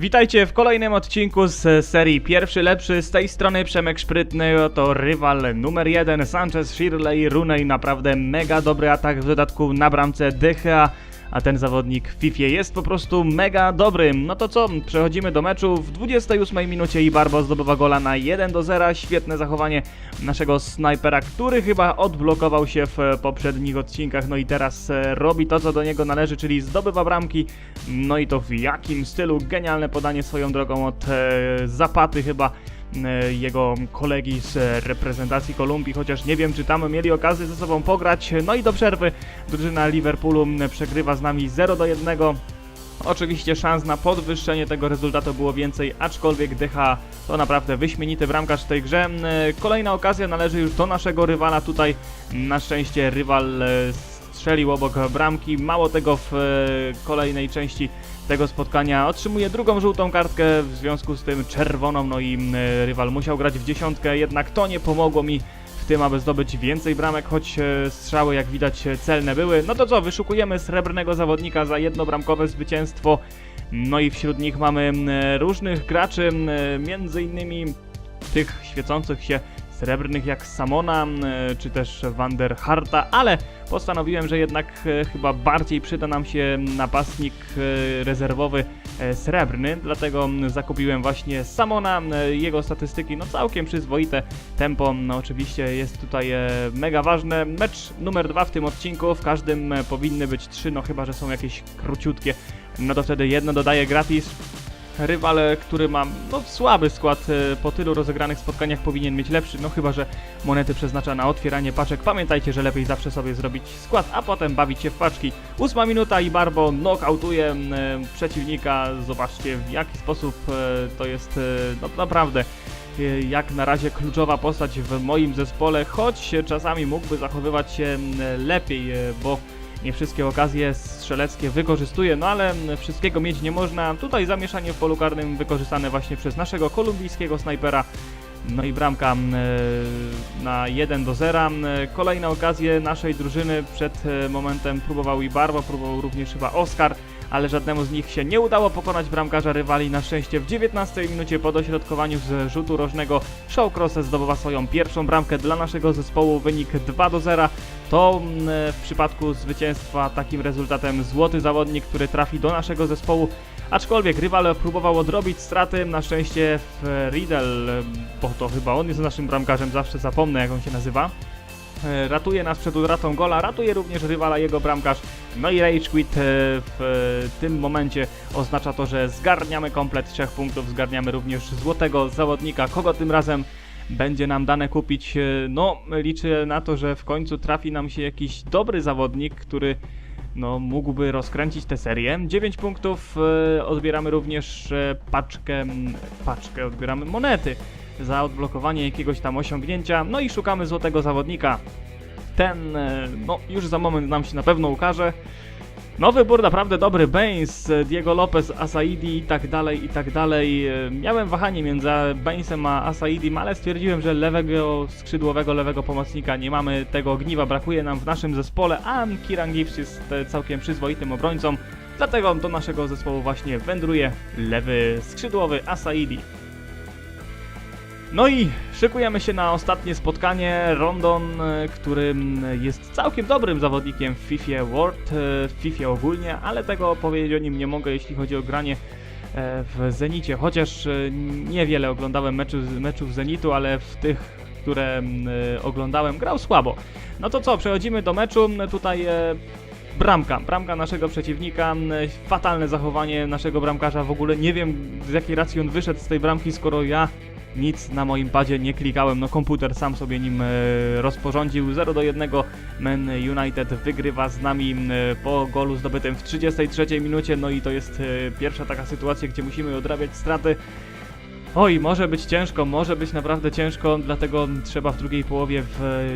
Witajcie w kolejnym odcinku z serii Pierwszy Lepszy. Z tej strony Przemek Szprytny, oto rywal numer jeden Sanchez, Shirley, Rooney. Naprawdę mega dobry atak, w dodatku na bramce DHA. A ten zawodnik w FIFA jest po prostu mega dobry. No to co, przechodzimy do meczu. W 28 minucie i Barbo zdobywa gola na 1 do 0. Świetne zachowanie naszego snajpera, który chyba odblokował się w poprzednich odcinkach. No i teraz e, robi to, co do niego należy, czyli zdobywa bramki. No i to w jakim stylu? Genialne podanie swoją drogą od e, Zapaty chyba e, jego kolegi z e, reprezentacji Kolumbii, chociaż nie wiem, czy tam mieli okazję ze sobą pograć. No i do przerwy drużyna Liverpoolu przegrywa z nami 0 do 1. Oczywiście szans na podwyższenie tego rezultatu było więcej, aczkolwiek DH to naprawdę wyśmienity bramkarz w tej grze. M, Kolejna okazja należy już do naszego rywala. Tutaj na szczęście rywal e, strzelił obok bramki. Mało tego w e, kolejnej części tego spotkania otrzymuje drugą żółtą kartkę, w związku z tym czerwoną, no i rywal musiał grać w dziesiątkę, jednak to nie pomogło mi w tym, aby zdobyć więcej bramek, choć e, strzały jak widać e, celne były. No to co, wyszukujemy srebrnego zawodnika za jednobramkowe zwycięstwo. No i wśród nich mamy różnych graczy, między innymi tych świecących się srebrnych jak Samona czy też Van der Harta, ale postanowiłem, że jednak e, chyba bardziej przyda nam się napastnik e, rezerwowy e, srebrny, dlatego m, zakupiłem właśnie Samona. Jego statystyki no całkiem przyzwoite, tempo no oczywiście jest tutaj mega ważne. Mecz numer dwa w tym odcinku, w każdym powinny być trzy, no chyba, że są jakieś króciutkie, no to wtedy jedno dodaję gratis. Rywal, który ma no, słaby skład e, po tylu rozegranych spotkaniach powinien mieć lepszy, no chyba, że monety przeznacza na otwieranie paczek. Pamiętajcie, że lepiej zawsze sobie zrobić skład, a potem bawić się w paczki. Ósma minuta i Barbo knockoutuje e, przeciwnika. Zobaczcie w jaki sposób e, to jest no, naprawdę jak na razie kluczowa postać w moim zespole, choć czasami mógłby zachowywać się lepiej, bo nie wszystkie okazje strzeleckie wykorzystuje, no ale wszystkiego mieć nie można. Tutaj zamieszanie w polu karnym wykorzystane właśnie przez naszego kolumbijskiego snajpera. No i bramka e, na 1 do 0. M, Kolejne okazje naszej drużyny przed e, momentem próbował i Barbo, próbował również chyba Oscar, ale żadnemu z nich się nie udało pokonać bramkarza rywali. Na szczęście w 19 minucie po dośrodkowaniu z rzutu rożnego Shawcross zdobywa swoją pierwszą bramkę dla naszego zespołu. Wynik 2 do 0. To mm, w przypadku zwycięstwa takim rezultatem złoty zawodnik, który trafi do naszego zespołu. Aczkolwiek rywal próbował odrobić straty, na szczęście w bo to chyba on jest naszym bramkarzem, zawsze zapomnę jak on się nazywa. E, Ratuje nas przed utratą gola, ratuje również rywala jego bramkarz. No i Rage Quit e, w tym momencie oznacza to, że zgarniamy komplet trzech punktów, zgarniamy również złotego zawodnika. Kogo tym razem będzie nam dane kupić? E, No, liczę na to, że w końcu trafi nam się jakiś dobry zawodnik, który no, mógłby rozkręcić tę serię. 9 punktów, e, odbieramy również e, paczkę, paczkę, odbieramy monety za odblokowanie jakiegoś tam osiągnięcia, no i szukamy złotego zawodnika. Ten, no, już za moment nam się na pewno ukaże. No wybór naprawdę dobry, Baines, e, Diego Lopez, Asaidi i tak dalej, i tak dalej. E, Miałem wahanie między Bainesem a Asaidim, ale stwierdziłem, że lewego skrzydłowego, lewego pomocnika nie mamy, tego ogniwa brakuje nam w naszym zespole, a Kiran Gibbs jest e, całkiem przyzwoitym obrońcą, dlatego do naszego zespołu właśnie wędruje lewy skrzydłowy Asaidi. No i szykujemy się na ostatnie spotkanie. Rondon, e, który jest całkiem dobrym zawodnikiem w FIFA World, e, w FIFA ogólnie, ale tego powiedzieć o nim nie mogę, jeśli chodzi o granie e, w Zenicie. Chociaż niewiele oglądałem meczu, meczów Zenitu, ale w tych, które oglądałem, grał słabo. No to co, przechodzimy do meczu. Tutaj bramka, bramka naszego przeciwnika, fatalne zachowanie naszego bramkarza, w ogóle nie wiem z jakiej racji on wyszedł z tej bramki, skoro ja nic na moim padzie nie klikałem, no komputer sam sobie nim e, rozporządził, 0 do 1 Man United wygrywa z nami po golu zdobytym w 33 minucie, no i to jest e, pierwsza taka sytuacja, gdzie musimy odrabiać straty. Oj, może być ciężko, może być naprawdę ciężko, dlatego trzeba w drugiej połowie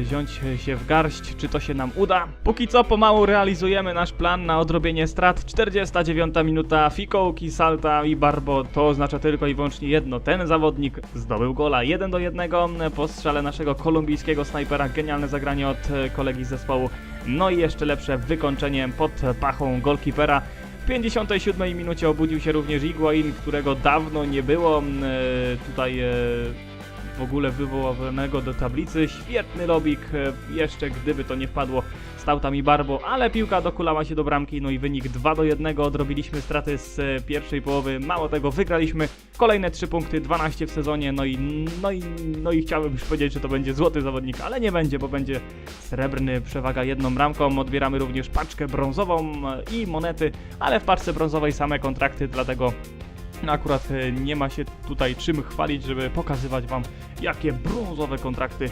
wziąć się w garść, czy to się nam uda. Póki co pomału realizujemy nasz plan na odrobienie strat. 49 minuta, fikołki, salta i barbo, to oznacza tylko i wyłącznie jedno. Ten zawodnik zdobył gola 1 do 1 po strzale naszego kolumbijskiego snajpera. Genialne zagranie od kolegi z zespołu. No i jeszcze lepsze wykończenie pod pachą golkipera. W 57 minucie obudził się również Iguain, którego dawno nie było. Mm, e, tutaj e, w ogóle wywołanego do tablicy. Świetny lobik, e, jeszcze gdyby to nie wpadło, stał tam i Barbo, ale piłka dokulała się do bramki, no i wynik 2 do 1. Odrobiliśmy straty z e, pierwszej połowy, mało tego, wygraliśmy kolejne 3 punkty, 12 w sezonie, no i, no i, no i chciałbym już powiedzieć, że to będzie złoty zawodnik, ale nie będzie, bo będzie srebrny, przewaga jedną bramką. Odbieramy również paczkę brązową e, i monety, ale w paczce brązowej same kontrakty, dlatego akurat e, nie ma się tutaj czym chwalić, żeby pokazywać Wam, jakie brązowe kontrakty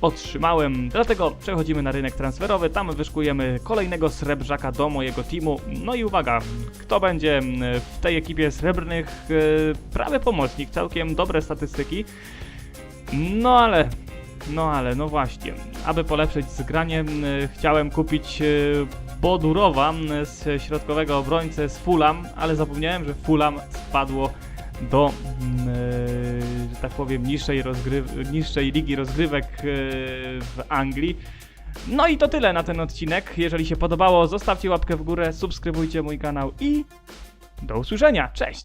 otrzymałem. Dlatego przechodzimy na rynek transferowy, tam wyszkujemy kolejnego srebrzaka do mojego teamu. No i uwaga, kto będzie w tej ekipie srebrnych? E, Prawy pomocnik, całkiem dobre statystyki. No ale, no ale, no właśnie, aby polepszyć zgranie, chciałem kupić e, Bodurowa m, z środkowego obrońcę z Fulham, ale zapomniałem, że Fulham spadło do, mm, e, że tak powiem, niższej, rozgryw- niższej ligi rozgrywek e, w Anglii. No i to tyle na ten odcinek. Jeżeli się podobało, zostawcie łapkę w górę, subskrybujcie mój kanał i do usłyszenia. Cześć!